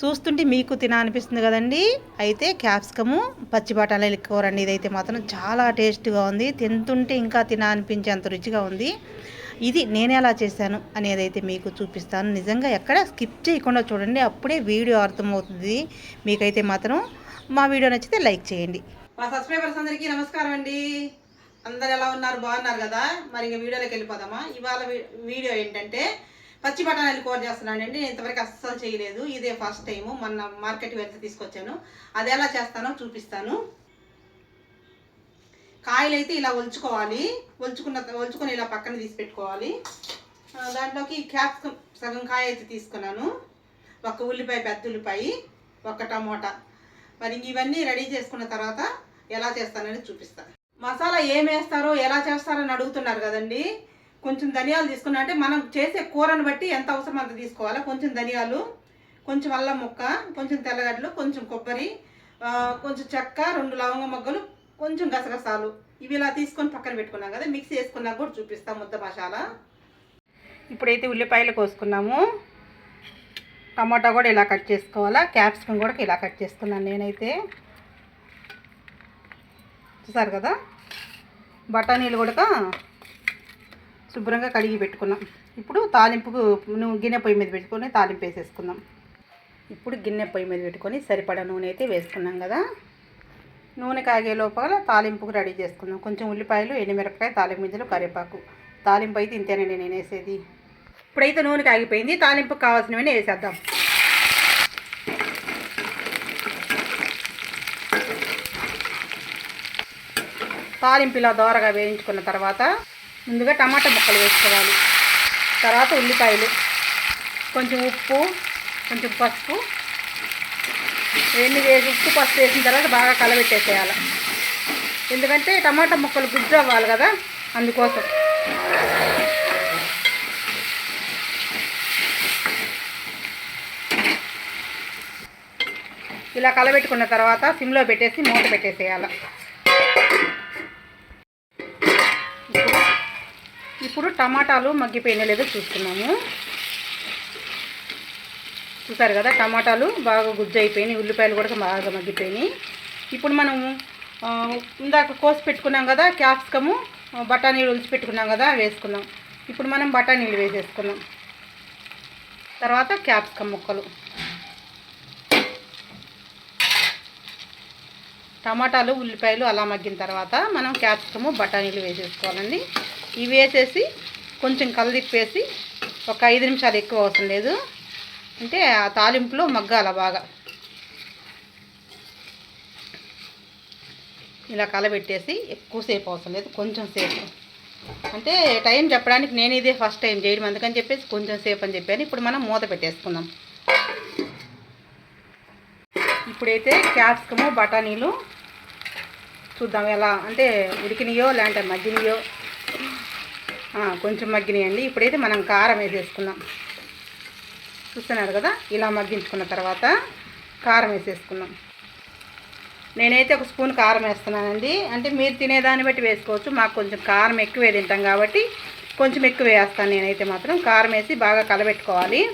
చూస్తుంటే మీకు తిననిపిస్తుంది కదండి. అయితే క్యాప్సికము పచ్చి బఠానీల కూర అండి ఇదైతే మాత్రం చాలా టేస్ట్గా ఉంది. తింటుంటే ఇంకా తిననిపించేంత రుచిగా ఉంది. ఇది నేను ఎలా చేశాను అనేది అయితే మీకు చూపిస్తాను. నిజంగా ఎక్కడ స్కిప్ చేయకుండా చూడండి. అప్పుడే వీడియో అర్థమవుతుంది. మీకైతే మాత్రం మా వీడియో నచ్చితే లైక్ చేయండి. మా సబ్స్క్రైబర్స్ అందరికీ నమస్కారం అండి. అందరు ఎలా ఉన్నారు? బాగున్నారు కదా? మరి ఇంకా వీడియోలోకి వెళ్ళిపోదామా? ఇవాళ వీడియో ఏంటంటే పచ్చి బఠానీలు కూర చేస్తున్నానండి. నేను ఇంతవరకు అస్సలు చేయలేదు. ఇదే ఫస్ట్ టైము మొన్న మార్కెట్కి వెళ్తే తీసుకొచ్చాను. అది ఎలా చేస్తానో చూపిస్తాను. కాయలు అయితే ఇలా ఒలుచుకోవాలి. ఒలుచుకున్న ఒలుచుకొని ఇలా పక్కన తీసి పెట్టుకోవాలి. దాంట్లోకి క్యాప్సికం సగం కాయ అయితే తీసుకున్నాను. ఒక ఉల్లిపాయ పెద్ద ఉల్లిపాయ ఒక టమోటా. మరి ఇవన్నీ రెడీ చేసుకున్న తర్వాత ఎలా చేస్తానని చూపిస్తాను మసాలా ఏం వేస్తారో ఎలా చేస్తారని అడుగుతున్నారు కదండి. కొంచెం ధనియాలు తీసుకున్నా అంటే మనం చేసే కూరను బట్టి ఎంత అవసరం అంత తీసుకోవాలి? కొంచెం ధనియాలు కొంచెం అల్లం ముక్క కొంచెం తెల్లగడ్డలు కొంచెం కొబ్బరి కొంచెం చెక్క రెండు లవంగ మొగ్గలు కొంచెం గసగసాలు. ఇవి ఇలా తీసుకొని పక్కన పెట్టుకున్నాం కదా మిక్సీ వేసుకున్నా కూడా చూపిస్తాం ముద్ద మసాలా. ఇప్పుడైతే ఉల్లిపాయలు కోసుకున్నాము. టమాటా కూడా ఇలా కట్ చేసుకోవాలా? క్యాప్సికమ్ కూడా ఇలా కట్ చేసుకున్నాను నేనైతే. చూసారు కదా? బఠానీలు కూడా శుభ్రంగా కడిగి పెట్టుకున్నాం. ఇప్పుడు తాలింపుకు నువ్వు గిన్నె పొయ్యి మీద పెట్టుకొని తాలింపు వేసేసుకుందాం. ఇప్పుడు గిన్నె పొయ్యి మీద పెట్టుకొని సరిపడా నూనె అయితే వేసుకున్నాం కదా. నూనె కాగే లోపల తాలింపుకు రెడీ చేసుకుందాం. కొంచెం ఉల్లిపాయలు ఎండుమిరపకాయ తాలింపు గింజలు కరివేపాకు. తాలింపు అయితే ఇంతేనండి నేను వేసేది. ఇప్పుడైతే నూనె కాగిపోయింది. తాలింపుకు కావాల్సినవన్నీ వేసేద్దాం. తాలింపు ఇలా దోరగా వేయించుకున్న తర్వాత ముందుగా టమాటా ముక్కలు వేసుకోవాలి. తర్వాత ఉల్లిపాయలు కొంచెం ఉప్పు కొంచెం పసుపు. ఇవన్నీ వేసి ఉప్పు పసుపు వేసిన తర్వాత బాగా కలబెట్టేసేయాలి. ఎందుకంటే టమాటా ముక్కలు గుజ్జు అవ్వాలి కదా అందుకోసం. ఇలా కలబెట్టుకున్న తర్వాత సిమ్లో పెట్టేసి మూత పెట్టేసేయాలి. ఇప్పుడు టమాటాలు మగ్గిపోయిన లేదో చూస్తున్నాము. చూసారు కదా టమాటాలు బాగా గుజ్జు అయిపోయినాయి ఉల్లిపాయలు కూడా బాగా మగ్గిపోయినాయి. ఇప్పుడు మనము ఇందాక కోసి పెట్టుకున్నాం కదా క్యాప్సికము బఠానీలు ఉంచి పెట్టుకున్నాం కదా వేసుకున్నాం ఇప్పుడు మనం బఠానీలు వేసేసుకున్నాం తర్వాత క్యాప్సికమ్ ముక్కలు. టమాటాలు ఉల్లిపాయలు అలా మగ్గిన తర్వాత మనం క్యాప్సికము బఠానీలు వేసేసుకోవాలండి. ఇవి వేసేసి కొంచెం కలదిప్పేసి ఒక ఐదు నిమిషాలు ఎక్కువ అవసరం లేదు. అంటే ఆ తాలింపులో మగ్గాల బాగా. ఇలా కలబెట్టేసి ఎక్కువసేపు అవసరం లేదు. కొంచెం సేపు. అంటే టైం చెప్పడానికి నేను ఇదే ఫస్ట్ టైం చేయడం. అందుకని చెప్పేసి కొంచెం సేపు అని చెప్పాను. ఇప్పుడు మనం మూత పెట్టేసుకుందాం. ఇప్పుడైతే క్యాప్సికము బఠానీలు చూద్దాం ఎలా అంటే ఉడికినాయో లేదంటే మగ్గినయో. కొంచెం మగ్గినాయండి. ఇప్పుడైతే మనం కారం వేసేసుకుందాం. చూస్తున్నారు కదా? ఇలా మగ్గించుకున్న తర్వాత కారం వేసేసుకుందాం. నేనైతే ఒక స్పూన్ కారం వేస్తున్నానండి. అంటే మీరు తినేదాన్ని బట్టి వేసుకోవచ్చు. మాకు కొంచెం కారం ఎక్కువే తింటాం కాబట్టి కొంచెం ఎక్కువ వేస్తాను. నేనైతే మాత్రం కారం వేసి బాగా కలబెట్టుకోవాలి.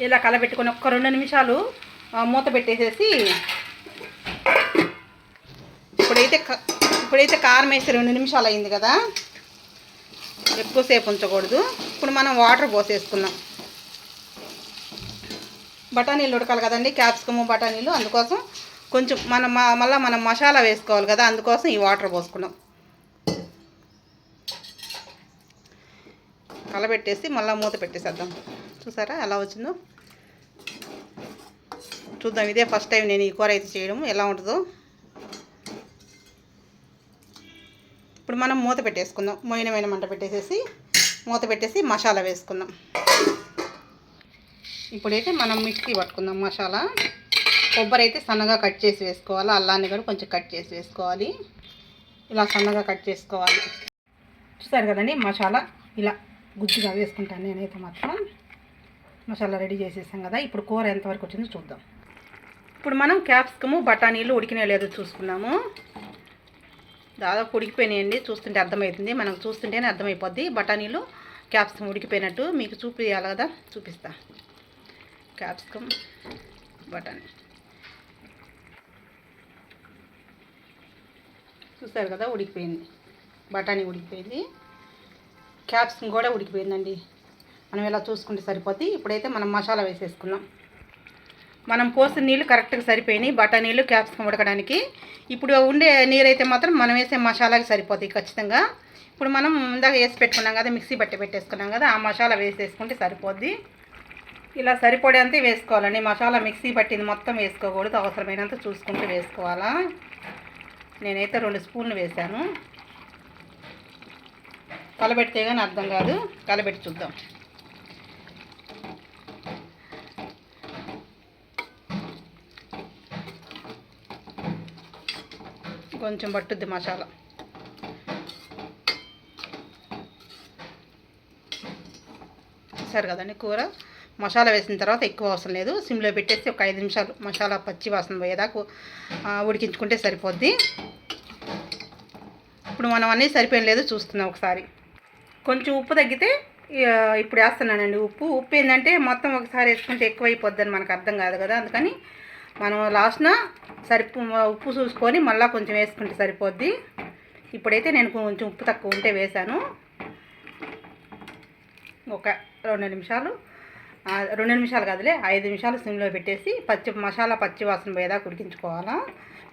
ఇలా కలబెట్టుకొని ఒక్క రెండు నిమిషాలు మూత పెట్టేసేసి ఇప్పుడైతే క- ఇప్పుడైతే కారం వేసి రెండు నిమిషాలు అయింది కదా ఎక్కువసేపు ఉంచకూడదు. ఇప్పుడు మనం వాటర్ పోసేసుకుందాం. బఠానీలు ఉడకాలి కదండి క్యాప్సికము బఠానీలు. అందుకోసం కొంచెం మనం మళ్ళీ మనం మసాలా వేసుకోవాలి కదా అందుకోసం ఈ వాటర్ పోసుకున్నాం. కలబెట్టేసి మళ్ళీ మూత పెట్టేసేద్దాం. చూసారా ఎలా వచ్చిందో? చూద్దాం. ఇదే ఫస్ట్ టైం నేను ఈ కూర అయితే చేయడం ఎలా ఉంటుందో? ఇప్పుడు మనం మూత పెట్టేసుకుందాం. మోయినమైన మంట పెట్టేసేసి మూత పెట్టేసి మసాలా వేసుకుందాం. ఇప్పుడైతే మనం మిక్సీ పట్టుకుందాం మసాలా. కొబ్బరి అయితే సన్నగా కట్ చేసి వేసుకోవాలి. అల్లాన్ని కూడా కొంచెం కట్ చేసి వేసుకోవాలి. ఇలా సన్నగా కట్ చేసుకోవాలి. చూసారు కదండి మసాలా? ఇలా గుజ్జుగా వేసుకుంటాను నేనైతే మాత్రం. మసాలా రెడీ చేసేసాం కదా. ఇప్పుడు కూర ఎంతవరకు వచ్చిందో చూద్దాం. ఇప్పుడు మనం క్యాప్సికము బఠానీలు ఉడికినా లేదో చూసుకున్నాము. దాదాపు ఉడికిపోయినాయండి. చూస్తుంటే అర్థమవుతుంది మనకు చూస్తుంటేనే అర్థమైపోద్ది. బఠానీలు క్యాప్సికం ఉడికిపోయినట్టు మీకు చూపించాలి కదా? చూపిస్తా. క్యాప్సికమ్ బఠానీ. చూసారు కదా? ఉడికిపోయింది. బఠానీ ఉడికిపోయింది. క్యాప్సికమ్ కూడా ఉడికిపోయిందండి. మనం ఇలా చూసుకుంటే సరిపోద్ది. ఇప్పుడైతే మనం మసాలా వేసేసుకున్నాం. మనం పోసిన నీళ్ళు కరెక్ట్గా సరిపోయినాయి. బఠానీలు క్యాప్సికమ్ ఉడకడానికి. ఇప్పుడు ఉండే నీరైతే మాత్రం మనం వేసే మసాలాకి సరిపోతాయి ఖచ్చితంగా. ఇప్పుడు మనం ఇందాక వేసి పెట్టుకున్నాం కదా మిక్సీ బట్టి పెట్టేసుకున్నాం కదా ఆ మసాలా వేసేసుకుంటే సరిపోద్ది. ఇలా సరిపడేంత వేసుకోవాలండి. మసాలా మిక్సీ పట్టింది మొత్తం వేసుకోకూడదు. అవసరమైనంత చూసుకుంటూ వేసుకోవాలా. నేనైతే రెండు స్పూన్లు వేసాను కలబెడితే కానీ అర్థం కాదు. కలబెట్టి చూద్దాం. కొంచెం పట్టుద్ది మసాలా. చూసారు కదండి కూర మసాలా వేసిన తర్వాత ఎక్కువ అవసరం లేదు. సిమ్లో పెట్టేసి ఒక ఐదు నిమిషాలు మసాలా పచ్చి వాసన పోయేదాకా ఉడికించుకుంటే సరిపోద్ది. ఇప్పుడు మనం అన్నీ సరిపోయిన లేదు చూస్తున్నాం ఒకసారి. కొంచెం ఉప్పు తగ్గితే ఇప్పుడు వేస్తున్నానండి ఉప్పు. ఉప్పు ఏంటంటే మొత్తం ఒకసారి వేసుకుంటే ఎక్కువ అయిపోద్దని మనకు అర్థం కాదు కదా. అందుకని మనం లాస్ట్న సరిపు ఉప్పు చూసుకొని మళ్ళీ కొంచెం వేసుకుంటే సరిపోద్ది. ఇప్పుడైతే నేను కొంచెం ఉప్పు తక్కువ ఉంటే వేశాను. ఒక రెండు నిమిషాలు. రెండు నిమిషాలు కాదులే ఐదు నిమిషాలు సిమ్లో పెట్టేసి పచ్చి మసాలా పచ్చి వాసన పోయేదా ఉడికించుకోవాలా.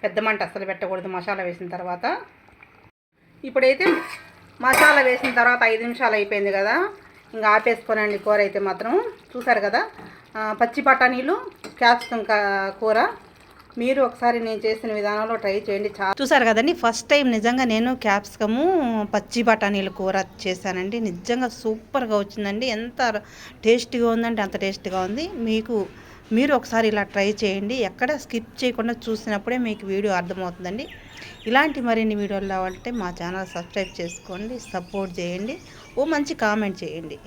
పెద్ద మంట అస్సలు పెట్టకూడదు మసాలా వేసిన తర్వాత. ఇప్పుడైతే మసాలా వేసిన తర్వాత ఐదు నిమిషాలు అయిపోయింది కదా. ఇంకా ఆపేసుకోనండి కూర అయితే మాత్రం. చూసారు కదా? పచ్చి బఠానీలు క్యాప్సికమ్ కూర. మీరు ఒకసారి నేను చేసిన విధానంలో ట్రై చేయండి. చాలా చూసారు కదండి ఫస్ట్ టైం నిజంగా నేను క్యాప్సికము పచ్చి బఠానీల కూర చేశానండి. నిజంగా సూపర్గా వచ్చిందండి. ఎంత టేస్టీగా ఉందంటే అంత టేస్టీగా ఉంది. మీకు మీరు ఒకసారి ఇలా ట్రై చేయండి. ఎక్కడ స్కిప్ చేయకుండా చూసినప్పుడే మీకు వీడియో అర్థమవుతుందండి. ఇలాంటి మరిన్ని వీడియోలు రావాలంటే మా ఛానల్ సబ్స్క్రైబ్ చేసుకోండి సపోర్ట్ చేయండి. ఓ మంచి కామెంట్ చేయండి.